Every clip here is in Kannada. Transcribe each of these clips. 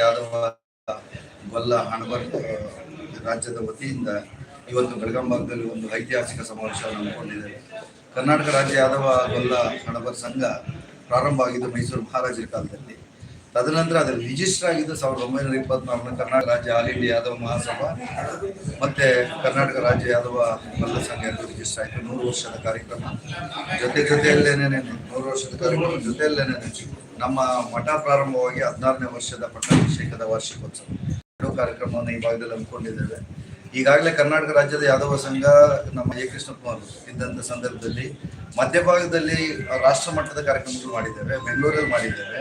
ಯಾದವ ಗೊಲ್ಲ ಹಣಬರ್ ರಾಜ್ಯದ ವತಿಯಿಂದ ಇವತ್ತು ಬೆಳಗಾಂಬಾಗದಲ್ಲಿ ಒಂದು ಐತಿಹಾಸಿಕ ಸಮಾವೇಶವನ್ನು ಹಮ್ಮಿಕೊಂಡಿದ್ದೇವೆ. ಕರ್ನಾಟಕ ರಾಜ್ಯ ಯಾದವ ಗೊಲ್ಲ ಹಣಬರ್ ಸಂಘ ಪ್ರಾರಂಭ ಆಗಿದ್ದು ಮೈಸೂರು ಮಹಾರಾಜರ ಕಾಲದಲ್ಲಿ. ತದನಂತರ ಅದರ ರಿಜಿಸ್ಟರ್ ಆಗಿದ್ದು ಸಾವಿರದ ಒಂಬೈನೂರ ಇಪ್ಪತ್ನಾಲ್ಕನ ಕರ್ನಾಟಕ ರಾಜ್ಯ ಆಲ್ ಇಂಡಿಯಾ ಯಾದವ ಮಹಾಸಭಾ ಮತ್ತೆ ಕರ್ನಾಟಕ ರಾಜ್ಯ ಯಾದವ ಗೊಲ್ಲ ಸಂಘ ಎಂದು ರಿಜಿಸ್ಟರ್ ಆಯಿತು ನೂರು ವರ್ಷದ ಕಾರ್ಯಕ್ರಮ. ಜೊತೆ ಜೊತೆಯಲ್ಲೇನೆ ನೂರು ವರ್ಷದ ಕಾರ್ಯಕ್ರಮ ಜೊತೆಯಲ್ಲೇನೆ ನಮ್ಮ ಮಠ ಪ್ರಾರಂಭವಾಗಿ ಹದಿನಾರನೇ ವರ್ಷದ ಪಟ್ಟಾಭಿಷೇಕದ ವಾರ್ಷಿಕೋತ್ಸವ ಎರಡು ಕಾರ್ಯಕ್ರಮವನ್ನು ಈ ಭಾಗದಲ್ಲಿ ಹಮ್ಮಿಕೊಂಡಿದ್ದೇವೆ. ಈಗಾಗಲೇ ಕರ್ನಾಟಕ ರಾಜ್ಯದ ಯಾದವ ಸಂಘ ನಮ್ಮ ಎ. ಕೃಷ್ಣಕುಮಾರ್ ಇದ್ದಂಥ ಸಂದರ್ಭದಲ್ಲಿ ಮಧ್ಯಭಾಗದಲ್ಲಿ ರಾಷ್ಟ್ರ ಮಟ್ಟದ ಕಾರ್ಯಕ್ರಮಗಳು ಮಾಡಿದ್ದೇವೆ, ಬೆಂಗಳೂರಲ್ಲಿ ಮಾಡಿದ್ದೇವೆ.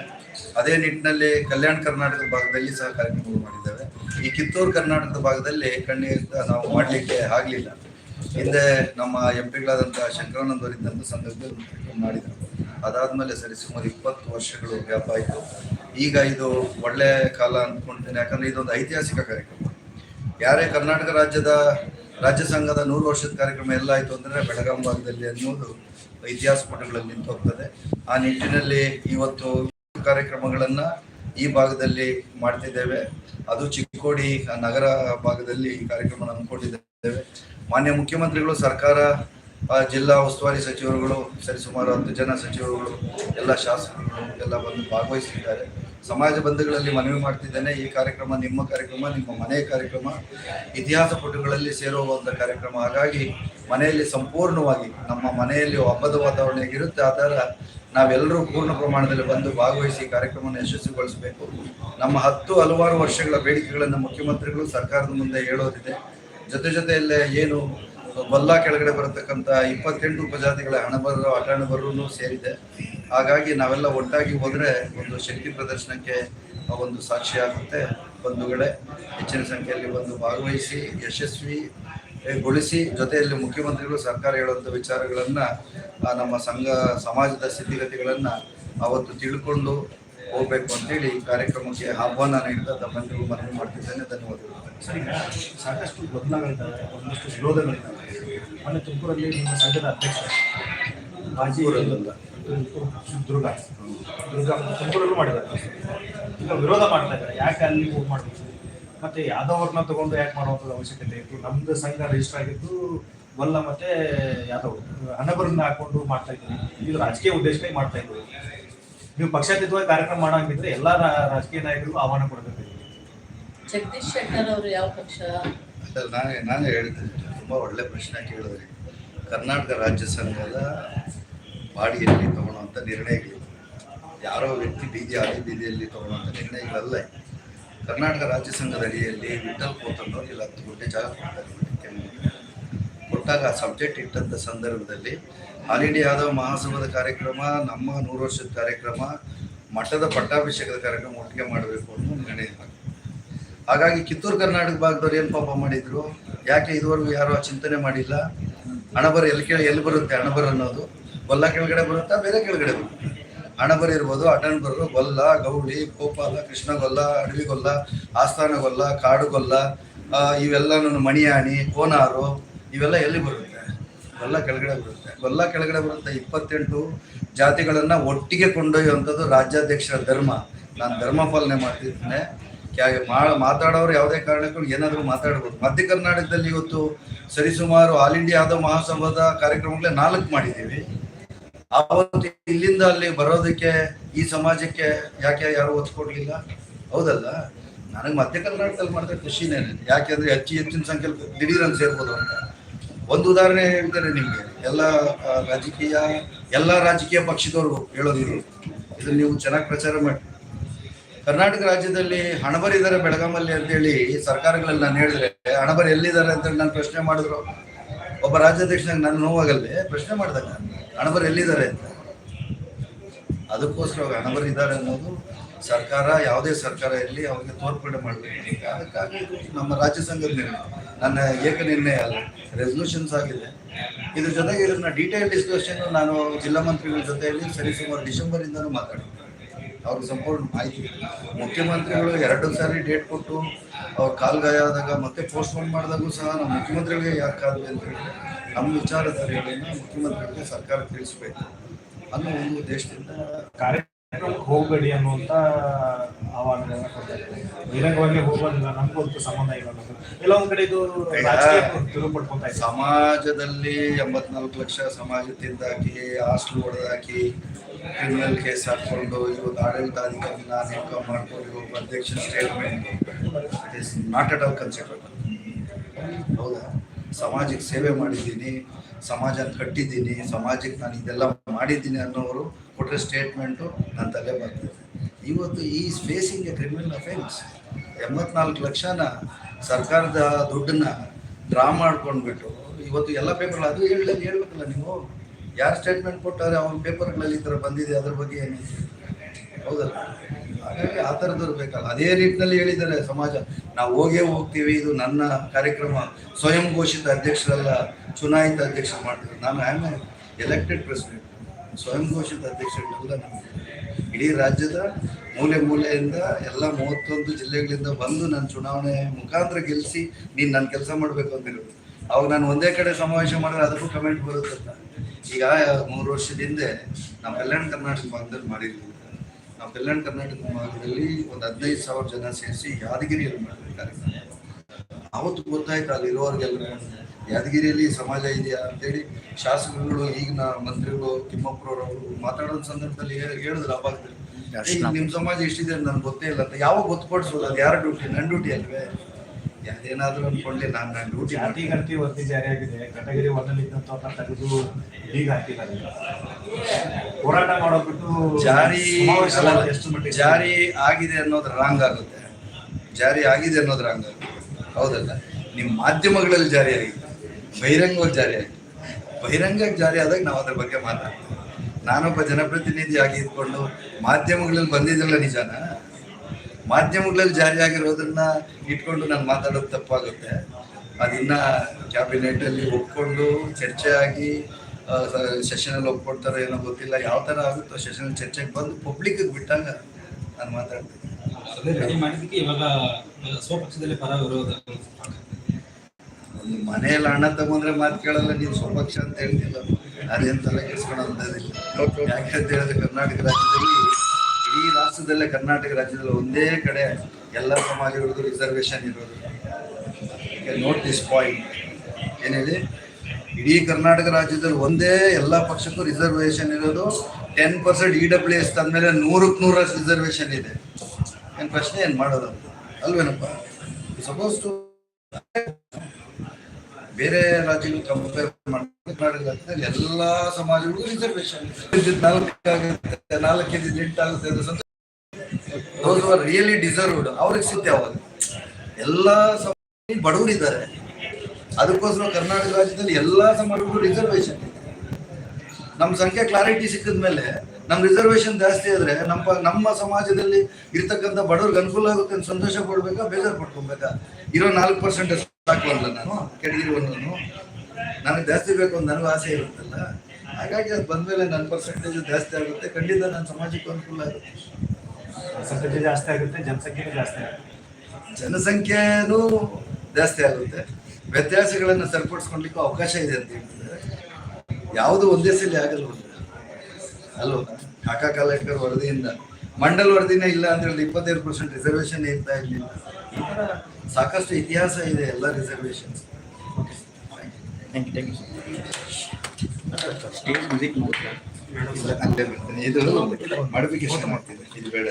ಅದೇ ನಿಟ್ಟಿನಲ್ಲಿ ಕಲ್ಯಾಣ ಕರ್ನಾಟಕದ ಭಾಗದಲ್ಲಿ ಸಹ ಕಾರ್ಯಕ್ರಮಗಳು ಮಾಡಿದ್ದೇವೆ. ಈ ಕಿತ್ತೂರು ಕರ್ನಾಟಕದ ಭಾಗದಲ್ಲಿ ಕಣ್ಣಿ ನಾವು ಮಾಡಲಿಕ್ಕೆ ಆಗಲಿಲ್ಲ. ಹಿಂದೆ ನಮ್ಮ ಎಂ ಪಿಗಳಾದಂಥ ಸಂದರ್ಭದಲ್ಲಿ ಮಾಡಿದರು. ಅದಾದ್ಮೇಲೆ ಸರಿ, ಸುಮಾರು ಇಪ್ಪತ್ತು ವರ್ಷಗಳು ಗ್ಯಾಪ್ ಆಯಿತು. ಈಗ ಇದು ಒಳ್ಳೆ ಕಾಲ ಅಂದ್ಕೊಳ್ತೇನೆ ಯಾಕಂದ್ರೆ ಇದೊಂದು ಐತಿಹಾಸಿಕ ಕಾರ್ಯಕ್ರಮ. ಯಾರೇ ಕರ್ನಾಟಕ ರಾಜ್ಯದ, ರಾಜ್ಯ ಸಂಘದ ನೂರು ವರ್ಷದ ಕಾರ್ಯಕ್ರಮ ಎಲ್ಲ ಆಯಿತು ಅಂದರೆ ಬೆಳಗಾಂ ಭಾಗದಲ್ಲಿ ಅನ್ನೋದು ಇತಿಹಾಸ ಪುಟಗಳಲ್ಲಿ ನಿಂತು ಹೋಗ್ತದೆ. ಆ ನಿಟ್ಟಿನಲ್ಲಿ ಇವತ್ತು ಕಾರ್ಯಕ್ರಮಗಳನ್ನು ಈ ಭಾಗದಲ್ಲಿ ಮಾಡ್ತಿದ್ದೇವೆ. ಅದು ಚಿಕ್ಕೋಡಿ ನಗರ ಭಾಗದಲ್ಲಿ ಈ ಕಾರ್ಯಕ್ರಮ ಹಮ್ಮಿಕೊಂಡಿದ್ದೇವೆ. ಮಾನ್ಯ ಮುಖ್ಯಮಂತ್ರಿಗಳು, ಸರ್ಕಾರ ಆ, ಜಿಲ್ಲಾ ಉಸ್ತುವಾರಿ ಸಚಿವರುಗಳು ಸರಿಸುಮಾರು ಹತ್ತು ಜನ ಸಚಿವರುಗಳು ಎಲ್ಲ ಶಾಸಕರುಗಳು ಎಲ್ಲ ಬಂದು ಭಾಗವಹಿಸಿದ್ದಾರೆ ಸಮಾಜ ಬಂಧುಗಳಲ್ಲಿ ಮನವಿ ಮಾಡ್ತಿದ್ದೇನೆ. ಈ ಕಾರ್ಯಕ್ರಮ ನಿಮ್ಮ ಕಾರ್ಯಕ್ರಮ ನಿಮ್ಮ ಮನೆಯ ಕಾರ್ಯಕ್ರಮ. ಇತಿಹಾಸ ಪುಟಗಳಲ್ಲಿ ಸೇರುವಂಥ ಕಾರ್ಯಕ್ರಮ. ಹಾಗಾಗಿ ಮನೆಯಲ್ಲಿ ಸಂಪೂರ್ಣವಾಗಿ ನಮ್ಮ ಮನೆಯಲ್ಲಿ ಹಬ್ಬದ ವಾತಾವರಣ ಹೇಗಿರುತ್ತೆ ಆ ನಾವೆಲ್ಲರೂ ಪೂರ್ಣ ಪ್ರಮಾಣದಲ್ಲಿ ಬಂದು ಭಾಗವಹಿಸಿ ಕಾರ್ಯಕ್ರಮವನ್ನು ಯಶಸ್ವಿಗೊಳಿಸಬೇಕು. ನಮ್ಮ ಹತ್ತು ಹಲವಾರು ವರ್ಷಗಳ ಬೇಡಿಕೆಗಳನ್ನು ಮುಖ್ಯಮಂತ್ರಿಗಳು ಸರ್ಕಾರದ ಮುಂದೆ ಹೇಳೋದಿದೆ. ಜೊತೆ ಜೊತೆಯಲ್ಲೇ ಏನು ಬಲ್ಲ ಕೆಳಗಡೆ ಬರತಕ್ಕಂಥ ಇಪ್ಪತ್ತೆಂಟು ಉಪಜಾತಿಗಳ ಹಣಬರು ಅಟಣಬರು ಸೇರಿದೆ. ಹಾಗಾಗಿ ನಾವೆಲ್ಲ ಒಟ್ಟಾಗಿ ಹೋದರೆ ಒಂದು ಶಕ್ತಿ ಪ್ರದರ್ಶನಕ್ಕೆ ಒಂದು ಸಾಕ್ಷಿಯಾಗುತ್ತೆ ಬಂಧುಗಳೇ, ಹೆಚ್ಚಿನ ಸಂಖ್ಯೆಯಲ್ಲಿ ಬಂದು ಭಾಗವಹಿಸಿ, ಯಶಸ್ವಿ ಗೊಳಿಸಿ, ಜೊತೆಯಲ್ಲಿ ಮುಖ್ಯಮಂತ್ರಿಗಳು ಸರ್ಕಾರ ಹೇಳುವಂಥ ವಿಚಾರಗಳನ್ನು ನಮ್ಮ ಸಂಘ, ಸಮಾಜದ ಸ್ಥಿತಿಗತಿಗಳನ್ನು ಅವತ್ತು ತಿಳ್ಕೊಂಡು ಹೋಗ್ಬೇಕು ಅಂತೇಳಿ ಈ ಕಾರ್ಯಕ್ರಮಕ್ಕೆ ಆಹ್ವಾನ ನೀಡಿದ ಬಂದು ಮನವಿ ಮಾಡ್ತಿದ್ದೇನೆ ಧನ್ಯವಾದಗಳು. ಸರ್ ಸಾಕಷ್ಟು ಬದಲಾಗಿದ್ದಾರೆ ಒಂದಷ್ಟು ವಿರೋಧಗಳಿದ್ದಾವೆ. ಮೊನ್ನೆ ತುಮಕೂರಲ್ಲಿ ನಿಮ್ಮ ಸಂಘದ ಅಧ್ಯಕ್ಷ ಮಾಜಿ ದುರ್ಗಾ ದುರ್ಗಾ ತುಮಕೂರಲ್ಲೂ ಮಾಡಿದ್ದಾರೆ. ಈಗ ವಿರೋಧ ಮಾಡ್ತಾ ಇದ್ದಾರೆ. ಯಾಕೆ ಅಲ್ಲಿ ಹೋಗಿ ಮಾಡಬೇಕು? ಮತ್ತೆ ಯಾದವ್ರನ್ನ ತಗೊಂಡು ಯಾಕೆ ಮಾಡುವಂಥದ್ದು ಅವಶ್ಯಕತೆ ಇತ್ತು? ನಮ್ದು ಸಂಘ ರಿಜಿಸ್ಟರ್ ಆಗಿದ್ದು ಗೊಲ್ಲ ಮತ್ತೆ ಯಾದವ್ ಹಣಬರನ್ನ ಹಾಕೊಂಡು ಮಾಡ್ತಾ ಇದ್ದೀವಿ ಇದು ರಾಜಕೀಯ ಉದ್ದೇಶಕ್ಕಾಗಿ ಮಾಡ್ತಾ ಇದ್ದೀವಿ ನೀವು ಪಕ್ಷಾತೀತವಾಗಿ ಕಾರ್ಯಕ್ರಮ ಮಾಡಿದ್ರೆ ಎಲ್ಲಾ ರಾಜಕೀಯ ನಾಯಕರಿಗೂ ಆಹ್ವಾನ ಕೊಡಬೇಕು. ಜಗದೀಶ್ ಶೆಟ್ಟರ್ ಅವರು ಯಾವ ಪಕ್ಷ? ಸರ್ ನಾನು ನಾನೇ ಹೇಳ್ತೀನಿ ತುಂಬ ಒಳ್ಳೆ ಪ್ರಶ್ನೆ ಕೇಳಿದ್ರಿ. ಕರ್ನಾಟಕ ರಾಜ್ಯ ಸಂಘದ ಬಾಡಿಯಲ್ಲಿ ತಗೊಳ್ಳುವಂಥ ನಿರ್ಣಯಗಳು. ಯಾರೋ ವ್ಯಕ್ತಿ ಬೀದಿ ಆದಿ ಬೀದಿಯಲ್ಲಿ ತಗೊಳ್ಳುವಂಥ ನಿರ್ಣಯಗಳಲ್ಲ. ಕರ್ನಾಟಕ ರಾಜ್ಯ ಸಂಘದ ಅಡಿಯಲ್ಲಿ ವಿಠಲ್ ಕೋತನ್ನೋರು ಇಲ್ಲ ಹತ್ತು ಗಂಟೆ ಜಾಗ ಕೊಡ್ತಾರೆ ಕೆಮ್ಮಣ್ಣಿಗೆ. ಕೊಟ್ಟಾಗ ಸಬ್ಜೆಕ್ಟ್ ಇಟ್ಟಂಥ ಸಂದರ್ಭದಲ್ಲಿ ಆಲ್ ಇಂಡಿಯಾ ಕಾರ್ಯಕ್ರಮ ನಮ್ಮ ನೂರು ವರ್ಷದ ಕಾರ್ಯಕ್ರಮ ಮಠದ ಪಟ್ಟಾಭಿಷೇಕದ ಕಾರ್ಯಕ್ರಮ ಒಟ್ಟಿಗೆ ಮಾಡಬೇಕು ಅನ್ನೋ ನಿರ್ಣಯ ಹಾಗಾಗಿ ಕಿತ್ತೂರು ಕರ್ನಾಟಕ ಭಾಗದವ್ರು ಏನು ಪಾಪ ಮಾಡಿದ್ರು? ಯಾಕೆ ಇದುವರೆಗೂ ಯಾರು ಆ ಚಿಂತನೆ ಮಾಡಿಲ್ಲ? ಹಣಬರ ಎಲ್ಲಿ ಕೇಳಿ ಎಲ್ಲಿ ಬರುತ್ತೆ ಹಣಬರ ಅನ್ನೋದು? ಗೊಲ್ಲ ಕೆಳಗಡೆ ಬರುತ್ತಾ ಬೇರೆ ಕೆಳಗಡೆ ಬರುತ್ತೆ? ಹಣಬರ ಇರ್ಬೋದು ಅಟನ್ ಗೊಲ್ಲ ಗೌಳಿ ಗೋಪಾಲ ಕೃಷ್ಣ ಗೊಲ್ಲ ಅಡವಿ ಗೊಲ್ಲ ಆಸ್ಥಾನ ಗೊಲ್ಲ ಕಾಡು ಗೊಲ್ಲ ಆ, ಇವೆಲ್ಲನೂ ಮಣಿಯಾಣಿ ಕೋನಾರು ಇವೆಲ್ಲ ಎಲ್ಲಿ ಬರುತ್ತೆ? ಗೊಲ್ಲ ಕೆಳಗಡೆ ಬರುತ್ತೆ ಗೊಲ್ಲ ಕೆಳಗಡೆ ಬರುತ್ತೆ ಇಪ್ಪತ್ತೆಂಟು ಜಾತಿಗಳನ್ನ ಒಟ್ಟಿಗೆ ಕೊಂಡೊಯ್ಯುವಂಥದ್ದು ರಾಜ್ಯಾಧ್ಯಕ್ಷರ ಧರ್ಮ. ನಾನು ಧರ್ಮ ಪಾಲನೆ ಮಾಡ್ತಿದ್ದೇನೆ. ಮಾತಾಡೋರು ಯಾವುದೇ ಕಾರಣಕ್ಕೂ ಏನಾದರೂ ಮಾತಾಡ್ಬೋದು. ಮಧ್ಯ ಕರ್ನಾಟಕದಲ್ಲಿ ಇವತ್ತು ಸರಿಸುಮಾರು ಆಲ್ ಇಂಡಿಯಾ ಯಾದವ್ ಮಹಾಸಭಾದ ಕಾರ್ಯಕ್ರಮಗಳೇ ನಾಲ್ಕು ಮಾಡಿದ್ದೀವಿ. ಆವತ್ತು ಇಲ್ಲಿಂದ ಅಲ್ಲಿ ಬರೋದಕ್ಕೆ ಈ ಸಮಾಜಕ್ಕೆ ಯಾಕೆ ಯಾರು ಒತ್ತು ಕೊಡ್ಲಿಲ್ಲ? ಹೌದಲ್ಲ. ನನಗೆ ಮಧ್ಯ ಕರ್ನಾಟಕದಲ್ಲಿ ಮಾಡಿದ್ರೆ ಖುಷಿನೇ. ಯಾಕೆಂದ್ರೆ ಹೆಚ್ಚು ಹೆಚ್ಚಿನ ಸಂಖ್ಯೆ ದಿಢೀರನ್ನು ಸೇರ್ಬೋದು ಅಂತ. ಒಂದು ಉದಾಹರಣೆ ಹೇಳ್ತೇನೆ ನಿಮಗೆ. ಎಲ್ಲ ರಾಜಕೀಯ ಎಲ್ಲ ರಾಜಕೀಯ ಪಕ್ಷದವರು ಹೇಳೋದಿರು ಇದನ್ನ ನೀವು ಚೆನ್ನಾಗಿ ಪ್ರಚಾರ ಮಾಡಿ. ಕರ್ನಾಟಕ ರಾಜ್ಯದಲ್ಲಿ ಹಣಬರಿದ್ದಾರೆ ಬೆಳಗಾಮಲ್ಲಿ ಅಂತೇಳಿ ಸರ್ಕಾರಗಳಲ್ಲಿ ನಾನು ಹೇಳಿದ್ರೆ, ಹಣಬರಿ ಎಲ್ಲಿದ್ದಾರೆ ಅಂತ ನಾನು ಪ್ರಶ್ನೆ ಮಾಡಿದ್ರು. ಒಬ್ಬ ರಾಜ್ಯಾಧ್ಯಕ್ಷನಾಗ ನನ್ನ ನೋವಾಗಲ್ಲೇ ಪ್ರಶ್ನೆ ಮಾಡಿದಾಗ, ಹಣಬರಿ ಎಲ್ಲಿದ್ದಾರೆ ಅಂತ. ಅದಕ್ಕೋಸ್ಕರ ಹಣಬರ್ ಹಣಬರಿ ಇದ್ದಾರೆ ಅನ್ನೋದು ಸರ್ಕಾರ ಯಾವುದೇ ಸರ್ಕಾರ ಇರಲಿ ಅವರಿಗೆ ತೋರ್ಪಡೆ ಮಾಡಬೇಕು. ಅದಕ್ಕಾಗಿ ನಮ್ಮ ರಾಜ್ಯ ಸಂಘದ ನಿರ್ಣಯ ನನ್ನ ಏಕ ನಿರ್ಣಯ ಅಲ್ಲ ರೆಸಲ್ಯೂಷನ್ಸ್ ಆಗಿದೆ. ಇದ್ರ ಜೊತೆಗೆ ಇದನ್ನ ಡೀಟೇಲ್ ಡಿಸ್ಕಷನ್ ನಾನು ಜಿಲ್ಲಾ ಮಂತ್ರಿಗಳ ಜೊತೆಯಲ್ಲಿ ಸರಿಸುಮಾರು ಡಿಸೆಂಬರಿಂದನೂ ಮಾತಾಡಿದ್ದೆ ಅವ್ರಿಗೆ ಸಂಪೂರ್ಣ ಮಾಹಿತಿ. ಮುಖ್ಯಮಂತ್ರಿಗಳು ಎರಡು ಸಾರಿ ಡೇಟ್ ಕೊಟ್ಟು ಅವ್ರ ಕಾಲ್ಗಾಯ ಆದಾಗ ಮತ್ತೆ ಪೋಸ್ಟ್ಪೋನ್ ಮಾಡಿದಾಗೂ ಸಹ ನಮ್ಮ ಮುಖ್ಯಮಂತ್ರಿಗಳಿಗೆ ಯಾಕೆ ಕಾದ್ವಿ ಅಂತ ಹೇಳಿ ನಮ್ಮ ವಿಚಾರಧಾರೆಗಳನ್ನ ಮುಖ್ಯಮಂತ್ರಿಗಳಿಗೆ ಸರ್ಕಾರ ತಿಳಿಸ್ಬೇಕು ಅನ್ನೋ ಒಂದು ಉದ್ದೇಶದಿಂದ ಕಾರ್ಯ ಹೋಗಬೇಡಿ ಅನ್ನುವಂತ ಆಹ್ವಾನಗಳನ್ನ ಕೊಡ್ತಾ ಇದ್ದಾರೆ. ಬಹಿರಂಗವಾಗಿ ಹೋಗೋದಿಲ್ಲ ನಮಗೂ ಅಂತೂ ಸಂಬಂಧ ಇಲ್ಲ ಎಲ್ಲ ಒಂದ್ ಕಡೆ ಇದು ರಾಜಕೀಯ ಪಡ್ಕೊಂತ ಇದೆ ಸಮಾಜದಲ್ಲಿ ಎಂಬತ್ನಾಲ್ಕು ಲಕ್ಷ ಸಮಾಜ ತಿಂದಾಕಿ ಹಾಸ್ಟೆಲ್ ಹೊಡೆದಾಕಿ ಕ್ರಿಮಿನಲ್ ಕೇಸ್ ಹಾಕೊಂಡು ಇವತ್ತು ಆಡಳಿತಾಧಿಕಾರಿ ನಾನು ನೇಮಕ ಮಾಡ್ಕೊಂಡು ಅಧ್ಯಕ್ಷ statement is not at all consider ಹೌದಾ? ಸಮಾಜಕ್ಕೆ ಸೇವೆ ಮಾಡಿದ್ದೀನಿ, ಸಮಾಜನ ಕಟ್ಟಿದ್ದೀನಿ, ಸಮಾಜಕ್ಕೆ ನಾನು ಇದೆಲ್ಲ ಮಾಡಿದ್ದೀನಿ ಅನ್ನೋರು ಕೊಟ್ಟರೆ ಸ್ಟೇಟ್ಮೆಂಟು ನನ್ನ ತಲೆ ಬರ್ತದೆ. ಇವತ್ತು ಈ ಫೇಸಿಂಗ್ ಎ ಕ್ರಿಮಿನಲ್ ಅಫೆನ್ಸ್ ಎಂಬತ್ನಾಲ್ಕು ಲಕ್ಷನ ಸರ್ಕಾರದ ದುಡ್ಡನ್ನ ಡ್ರಾ ಮಾಡ್ಕೊಂಡ್ಬಿಟ್ಟು ಇವತ್ತು ಎಲ್ಲ ಪೇಪರ್ ಅದು ಹೇಳಿ ಹೇಳ್ಬೇಕಲ್ಲ ನೀವು. ಯಾರು ಸ್ಟೇಟ್ಮೆಂಟ್ ಕೊಟ್ಟಾರೆ ಅವ್ರ ಪೇಪರ್ಗಳಲ್ಲಿ ಈ ಥರ ಬಂದಿದೆ, ಅದ್ರ ಬಗ್ಗೆ ಏನು? ಹೌದಲ್ಲ? ಹಾಗಾಗಿ ಆ ಥರದವ್ರು ಬೇಕಲ್ಲ. ಅದೇ ರೀತಿಯಲ್ಲಿ ಹೇಳಿದ್ದಾರೆ ಸಮಾಜ. ನಾವು ಹೋಗೇ ಹೋಗ್ತೀವಿ, ಇದು ನನ್ನ ಕಾರ್ಯಕ್ರಮ. ಸ್ವಯಂ ಘೋಷಿತ ಅಧ್ಯಕ್ಷರಲ್ಲ, ಚುನಾಯಿತ ಅಧ್ಯಕ್ಷರು ಮಾಡ್ತಾರೆ ನಾನು ಆಮ್ ಎಲೆಕ್ಟೆಡ್ ಪ್ರೆಸಿಡೆಂಟ್ ಸ್ವಯಂ ಘೋಷಿತ ಅಧ್ಯಕ್ಷರಲ್ಲ ನಾನು ಇಡೀ ರಾಜ್ಯದ ಮೂಲೆ ಮೂಲೆಯಿಂದ ಎಲ್ಲ ಮೂವತ್ತೊಂದು ಜಿಲ್ಲೆಗಳಿಂದ ಬಂದು ನನ್ನ ಚುನಾವಣೆ ಮುಖಾಂತರ ಗೆಲ್ಲಿಸಿ ನೀನು ನನ್ನ ಕೆಲಸ ಮಾಡಬೇಕು ಅಂತಿರೋದು ಅವಾಗ ನಾನು ಒಂದೇ ಕಡೆ ಸಮಾವೇಶ ಮಾಡಿದ್ರೆ ಅದಕ್ಕೂ ಕಮೆಂಟ್ ಬರುತ್ತಲ್ಲ ಈಗ ಮೂರು ವರ್ಷದ ಹಿಂದೆ ನಮ್ಮ ಕಲ್ಯಾಣ ಕರ್ನಾಟಕ ಬಂದರು ಮಾಡಿರ್ತೀವಿ ನಾವು ಕಲ್ಯಾಣ ಕರ್ನಾಟಕ ಭಾಗದಲ್ಲಿ ಒಂದು ಹದಿನೈದು ಸಾವಿರ ಜನ ಸೇರಿಸಿ ಯಾದಗಿರಿಯಲ್ಲಿ ಮಾಡಿದ ಕಾರ್ಯಕ್ರಮ. ಅವತ್ತು ಗೊತ್ತಾಯ್ತು ಅಲ್ಲಿ ಇರೋರಿಗೆಲ್ಲ ಯಾದಗಿರಿಯಲ್ಲಿ ಸಮಾಜ ಇದೆಯಾ ಅಂತೇಳಿ ಶಾಸಕರುಗಳು ಈಗಿನ ಮಂತ್ರಿಗಳು ತಿಮ್ಮಪ್ಪರವರು ಮಾತಾಡೋ ಸಂದರ್ಭದಲ್ಲಿ ಹೇಳಿದ್ರು ಆ ಭಾಗದಲ್ಲಿ. "ಏ, ನಿಮ್ ಸಮಾಜ ಎಷ್ಟಿದೆ ಅಂತ ನನ್ಗೆ ಗೊತ್ತೇ ಇಲ್ಲ ಅಂತ ಯಾವಾಗ ಗೊತ್ತುಪಡಿಸೋದು? ಅದು ಯಾರ ಡ್ಯೂಟಿ ನನ್ನ ಡ್ಯೂಟಿ ಅಲ್ವೇ? ಯಾರೇನಾದ್ರೂ ಅನ್ಕೊಳ್ಳಿ ನಾನು ನನ್ನ ಡ್ಯೂಟಿ ಜಾತಿ ಗಣತಿ ವರದಿ ಜಾರಿಯಾಗಿದೆ ಕೆಟಗರಿ ಒಂದಲ್ಲಿ ಇದ್ದಂತ ತೆಗೆದು ಈಗ. ಹಾಕಿದ್ದಾರೆ ಹೋರಾಟ ಮಾಡೋದ್ ಬಿಟ್ಟು ಜಾರಿ ಎಷ್ಟು ಮಟ್ಟಿಗೆ ಜಾರಿ ಆಗಿದೆ ಅನ್ನೋದು ರಾಂಗ್ ಆಗುತ್ತೆ. ಜಾರಿ ಆಗಿದೆ ಅನ್ನೋದು ರಾಂಗ್ ಆಗುತ್ತೆ. ಹೌದಲ್ಲ? ನಿಮ್ಮ ಮಾಧ್ಯಮಗಳಲ್ಲಿ ಜಾರಿ ಆಗಿದೆ. ಬಹಿರಂಗವಾಗಿ ಜಾರಿ ಆಗಿದೆ. ಬಹಿರಂಗಕ್ಕೆ ಜಾರಿ ಆದಾಗ ನಾವು ಅದ್ರ ಬಗ್ಗೆ ಮಾತಾಡ್ತೀವಿ. ನಾನೊಬ್ಬ ಜನಪ್ರತಿನಿಧಿ ಆಗಿ ಇದ್ಕೊಂಡು ಮಾಧ್ಯಮಗಳಲ್ಲಿ ಬಂದಿದ್ದಲ್ಲ ನಿಜಾನ? ಮಾಧ್ಯಮಗಳಲ್ಲಿ ಜಾರಿ ಆಗಿರೋದನ್ನ ಇಟ್ಕೊಂಡು ನಾನು ಮಾತಾಡೋದು ತಪ್ಪಾಗುತ್ತೆ. ಅದಿನ್ನ ಕ್ಯಾಬಿನೆಟ್ ಅಲ್ಲಿ ಒಪ್ಕೊಂಡು ಚರ್ಚೆ ಆಗಿ ಸೆಷನ್ ಅಲ್ಲಿ ಒಪ್ಕೊಡ್ತಾರೋ ಏನೋ ಗೊತ್ತಿಲ್ಲ ಯಾವ ತರ ಆಗುತ್ತೋ ಸೆಷನ್ ಚರ್ಚೆಗೆ ಬಂದು ಪಬ್ಲಿಕ್ ಬಿಟ್ಟಾಗ ನಾನು ಮಾತಾಡ್ತೀನಿ. ಮನೆಯಲ್ಲಿ ಅಣ್ಣ ತಗೊಂಡ್ರೆ ಮಾತು ಕೇಳಲ್ಲ ನೀವು ಸ್ವಪಕ್ಷ ಅಂತ ಹೇಳ್ತಿಲ್ಲ. ಅದೇನ್ ತಲೆ ಕೆಡ್ಸ್ಕೊಳ್ಳೋದಿಲ್ಲ ಅಂತ ಹೇಳಿದ್ರೆ ಕರ್ನಾಟಕ ರಾಜ್ಯದಲ್ಲಿ ರಾಷ್ಟ್ರದಲ್ಲೇ ಕರ್ನಾಟಕ ರಾಜ್ಯದಲ್ಲಿ ಒಂದೇ ಕಡೆ ಎಲ್ಲ ಸಮಾಜಗಳಿಗೂ ರಿಸರ್ವೇಶನ್ ಇರೋದು. ನೋಟ್ ದಿಸ್ ಪಾಯಿಂಟ್ ಏನಿದೆ? ಹೇಳಿ ಇಡೀ ಕರ್ನಾಟಕ ರಾಜ್ಯದಲ್ಲಿ ಒಂದೇ ಎಲ್ಲ ಪಕ್ಷಕ್ಕೂ ರಿಸರ್ವೇಶನ್ ಇರೋದು. Ten percent E W S ತಂದಮೇಲೆ ನೂರಕ್ಕೆ ನೂರಷ್ಟು ರಿಸರ್ವೇಶನ್ ಇದೆ. ಏನು ಪ್ರಶ್ನೆ, ಏನು ಮಾಡೋದು? ಅಲ್ವೇನಪ್ಪ? ಸಪೋಸ್ ಟು ಬೇರೆ ರಾಜ್ಯಗಳು ಕಂಪೇರ್ ರಾಜ್ಯದಲ್ಲಿ ಎಲ್ಲಾ ಸಮಾಜಗಳಿಗೂ ನಾಲ್ಕು ಆಗುತ್ತೆ ನಾಲ್ಕೈದು ಎಂಟಾಗುತ್ತೆ ದೋಸ್ ಆರ್ ರಿಯಲಿ ಡಿಸರ್ವ್ಡ್ ಅವ್ರಿಗೆ ಸಿಗುತ್ತೆ ಅವಾಗ. ಎಲ್ಲಾ ಬಡವರಿದ್ದಾರೆ ಅದಕ್ಕೋಸ್ಕರ ಕರ್ನಾಟಕ ರಾಜ್ಯದಲ್ಲಿ ಎಲ್ಲಾ ಸಮಾರಂಭಗಳು ರಿಸರ್ವೇಶನ್ ಇದೆ ನಮ್ಮ ಸಂಖ್ಯೆ ಕ್ಲಾರಿಟಿ ಸಿಕ್ಕಿದ ಮೇಲೆ ನಮ್ಮ ರಿಸರ್ವೇಶನ್ ಜಾಸ್ತಿ ಆದರೆ ನಮ್ಮ ನಮ್ಮ ಸಮಾಜದಲ್ಲಿ ಇರ್ತಕ್ಕಂಥ ಬಡವ್ರಿಗೆ ಅನುಕೂಲ ಆಗುತ್ತೆ ಅಂತ ಸಂತೋಷ ಪಡ್ಬೇಕಾ, ಬೇಜಾರು ಪಡ್ಕೊಬೇಕಾ ಇರೋ ನಾಲ್ಕು ಪರ್ಸೆಂಟ್ ಸಾಕು ಅಲ್ಲ ನಾನು ಕೆಳಗಿರಿ ನಾನು. ನನಗೆ ಜಾಸ್ತಿ ಬೇಕು ಅಂತ ನನಗೂ ಆಸೆ ಇರುತ್ತಲ್ಲ. ಹಾಗಾಗಿ ಅದು ಬಂದ್ಮೇಲೆ ನನ್ನ ಪರ್ಸೆಂಟೇಜ್ ಜಾಸ್ತಿ ಆಗುತ್ತೆ. ಖಂಡಿತ ನನ್ನ ಸಮಾಜಕ್ಕೂ ಅನುಕೂಲ ಆಗುತ್ತೆ. ಸಂಖ್ಯೆ ಜಾಸ್ತಿ ಆಗುತ್ತೆ ಜನಸಂಖ್ಯೆ ಜಾಸ್ತಿ ಆಗುತ್ತೆ. ಜನಸಂಖ್ಯೆನೂ ಜಾಸ್ತಿ ಆಗುತ್ತೆ. ವ್ಯತ್ಯಾಸಗಳನ್ನು ಸರಿಪಡಿಸ್ಕೊಳ್ಲಿಕ್ಕೂ ಅವಕಾಶ ಇದೆ ಅಂತ ಹೇಳ್ತಿದ್ದಾರೆ ಯಾವುದು ಒಂದೇ ಸಲ ಆಗಲ್ಲ ಅಲ್ವ ಕಾಕಾ ಕಲೆಕ್ಟರ್ ವರದಿಯಿಂದ. ಮಂಡಲ್ ವರದಿನೇ ಇಲ್ಲ ಅಂತ ಹೇಳಿದ್ರೆ ಇಪ್ಪತ್ತೈದು ಪರ್ಸೆಂಟ್ ರಿಸರ್ವೇಶನ್ ಇರ್ತಾ ಇರಲಿಲ್ಲ. ಈ ಥರ ಸಾಕಷ್ಟು ಇತಿಹಾಸ ಇದೆ ಎಲ್ಲ ರಿಸರ್ವೇಶನ್ಸ್ ಅಲ್ಲೇ ಬರ್ತೇನೆ ಇದು ಮಾಡಿಫಿಕೇಶನ್ ಮಾಡ್ತೀನಿ. ಇದು ಬೇಡ